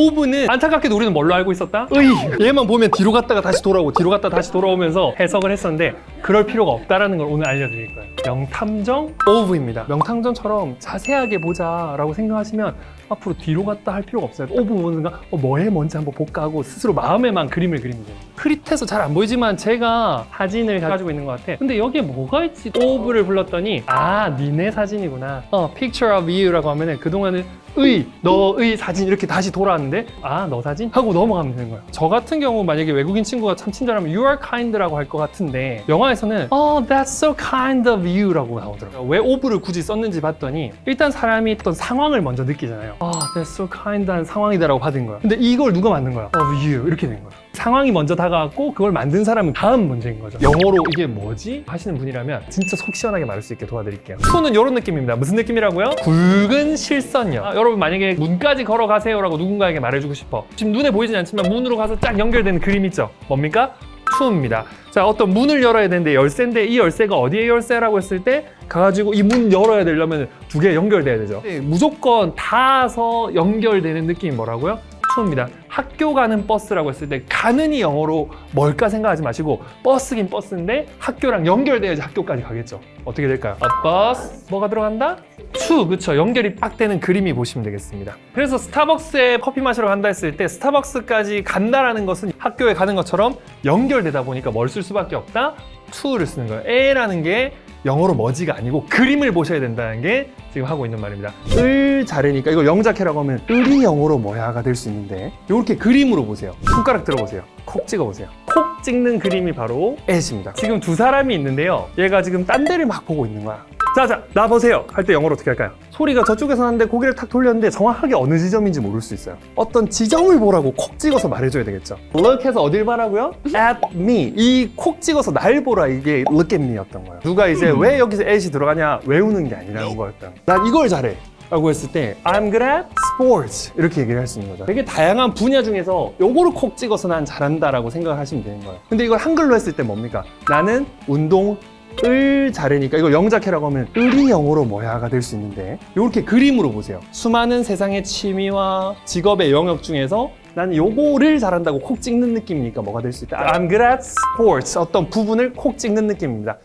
오브는 안타깝게도 우리는 뭘로 알고 있었다? 의! 얘만 보면 뒤로 갔다가 다시 돌아오고 뒤로 갔다가 다시 돌아오면서 해석을 했었는데 그럴 필요가 없다라는 걸 오늘 알려드릴 거예요. 명탐정 오브입니다. 명탐정처럼 자세하게 보자 라고 생각하시면 앞으로 뒤로 갔다 할 필요가 없어요. 오브 보는 순간 어, 뭐해 뭔지 한번 볼까 하고 스스로 마음에만 그림을 그리면 돼요. 흐릿해서 잘 안 보이지만 제가 사진을 가지고 있는 것 같아. 근데 여기에 뭐가 있지? 오브를 불렀더니 아 니네 사진이구나. 어 picture of you라고 하면 은 그동안은 의, 너의 사진 이렇게 다시 돌아왔는데 아, 너 사진? 하고 넘어가면 되는 거예요. 저 같은 경우 만약에 외국인 친구가 참 친절하면 you are kind라고 할 것 같은데 영화에서는 oh, that's so kind of you라고 나오더라고요. 왜 오브를 굳이 썼는지 봤더니 일단 사람이 어떤 상황을 먼저 느끼잖아요. 아, that's so kind한 상황이다라고 받은 거야. 근데 이걸 누가 만든 거야? of you 이렇게 된 거야. 상황이 먼저 다가왔고 그걸 만든 사람은 다음 문제인 거죠. 영어로 이게 뭐지? 하시는 분이라면 진짜 속 시원하게 말할 수 있게 도와드릴게요. 손은 이런 느낌입니다. 무슨 느낌이라고요? 굵은 실선요. 아, 여러분 만약에 문까지 걸어가세요라고 누군가에게 말해주고 싶어. 지금 눈에 보이진 않지만 문으로 가서 쫙 연결되는 그림 있죠? 뭡니까? 투입니다. 자, 어떤 문을 열어야 되는데 열쇠인데 이 열쇠가 어디에 열쇠라고 했을 때 가가지고 이 문 열어야 되려면 두 개 연결돼야 되죠. 네, 무조건 닿아서 연결되는 느낌이 뭐라고요? 투입니다. 학교 가는 버스라고 했을 때 가는이 영어로 뭘까 생각하지 마시고 버스긴 버스인데 학교랑 연결돼야지 학교까지 가겠죠. 어떻게 될까요? A bus 뭐가 들어간다? 투 그쵸 연결이 빡 되는 그림이 보시면 되겠습니다. 그래서 스타벅스에 커피 마시러 간다 했을 때 스타벅스까지 간다라는 것은 학교에 가는 것처럼 연결되다 보니까 뭘 쓸 수밖에 없다. to를 쓰는 거예요. 에라는 게 영어로 머지가 아니고 그림을 보셔야 된다는 게 지금 하고 있는 말입니다. 을 자르니까 이거 영작해라고 하면 을이 영어로 뭐야가 될 수 있는데 이렇게 그림으로 보세요. 손가락 들어보세요. 콕 찍어보세요. 콕 찍는 그림이 바로 애입니다. 지금 두 사람이 있는데요. 얘가 지금 딴 데를 막 보고 있는 거야. 자, 자, 나 보세요. 할 때 영어로 어떻게 할까요? 소리가 저쪽에서 나는데 고개를 탁 돌렸는데 정확하게 어느 지점인지 모를 수 있어요. 어떤 지점을 보라고 콕 찍어서 말해줘야 되겠죠. Look 해서 어딜 말하고요? At me. 이 콕 찍어서 날 보라 이게 look at me였던 거예요. 누가 이제 왜 여기서 at이 들어가냐 외우는 게 아니라는 거였다. 난 이걸 잘해. 라고 했을 때 I'm good at sports 이렇게 얘기를 할 수 있는 거죠 되게 다양한 분야 중에서 요거를 콕 찍어서 난 잘한다 라고 생각을 하시면 되는 거예요 근데 이걸 한글로 했을 때 뭡니까? 나는 운동 을 잘하니까 이걸 영작해라고 하면 을이 영어로 뭐야가 될 수 있는데 이렇게 그림으로 보세요. 수많은 세상의 취미와 직업의 영역 중에서 나는 요거를 잘한다고 콕 찍는 느낌이니까 뭐가 될 수 있다? I'm good at sports. 어떤 부분을 콕 찍는 느낌입니다